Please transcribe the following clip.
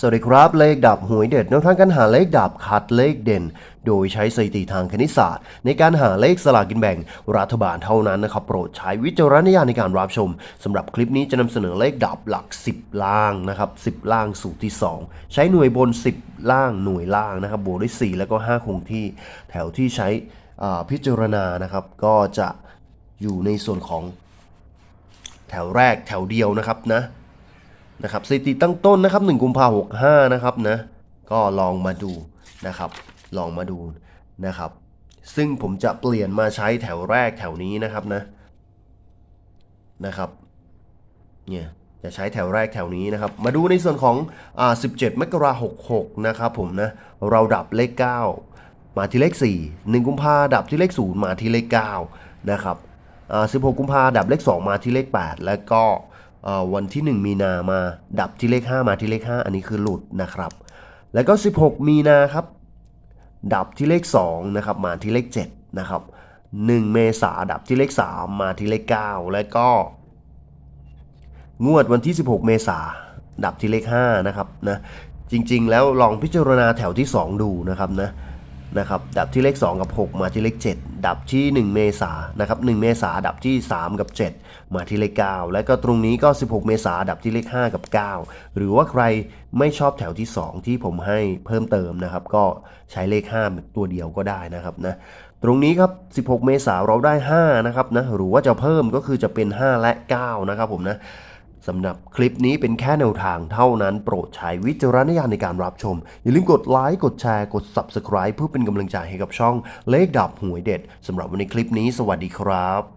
สวัสดีครับเลขดับหวยเด็ดแนวทางการหาเลขดับคัดเลขเด่น โดยใช้สถิติทางคณิตศาสตร์ ในการหาเลขสลากกินแบ่ง รัฐบาลเท่านั้นนะครับ โปรดใช้วิจารณญาณในการรับชมสำหรับคลิปนี้จะนำเสนอเลขดับหลัก 10 ล่างนะครับ10 ล่างสูตรที่ 2 ใช้หน่วยบน 10 ล่างหน่วยล่างนะครับบวกด้วย4แล้วก็ 5 คงที่ แถวที่ใช้พิจารณานะครับ ก็จะอยู่ในส่วนของแถวแรกแถวเดียวนะครับนะ นะครับสถิติตั้งต้นนะครับ1กุมภาหกห้านะครับนะก็ลองมาดูนะครับ ลองมาดูนะครับ ซึ่งผมจะเปลี่ยนมาใช้แถวแรกแถวนี้นะครับนะนะครับเนี่ยจะใช้แถวแรกแถวนี้นะครับ มาดูในส่วนของอ่า17 มกราคม66นะครับผมนะเราดับเลข 9 มาที่เลข 4 1 กุมภาดับที่เลข 0 มาที่เลข 9 นะครับอ่า16 กุมภาดับเลข 2 มาที่เลข 8 แล้วก็ วันที่ 1 มีนามาดับที่เลข 5 มาที่เลข 5 อันนี้คือหลุดนะครับ แล้วก็ 16 มีนาครับ ดับที่เลข2นะครับมาที่เลข7นะครับ1 เมษาดับที่เลข 3 มาที่เลข 9 แล้วก็ งวดวันที่ 16 เมษาดับที่เลข5นะครับนะจริงๆ แล้วลองพิจารณาแถวที่ 2 ดูนะครับนะ นะครับดับที่เลข 2 กับ 6 มาที่เลข 7 ดับที่ 1 เมษานะครับ1เมษาดับที่ 3 กับ 7 มาที่เลข 9 แล้วก็ตรงนี้ก็ 16 เมษาดับที่เลข 5 กับ 9 หรือว่าใครไม่ชอบแถวที่ 2 ที่ผมให้เพิ่มเติมนะครับ ก็ใช้เลข 5 ตัวเดียวก็ได้นะครับนะตรงนี้ครับ 16 เมษาเราได้ 5 นะครับนะหรือว่าจะเพิ่มก็คือจะเป็น 5 และ 9 นะครับผมนะ สำหรับคลิปนี้เป็นแค่แนวทางเท่านั้นโปรดใช้วิจารณญาณในการรับชม อย่าลืมกดไลค์กดแชร์กด Subscribe เพื่อเป็นกำลังใจให้กับช่องเลขดับหวยเด็ดสำหรับวันในคลิปนี้สวัสดีครับ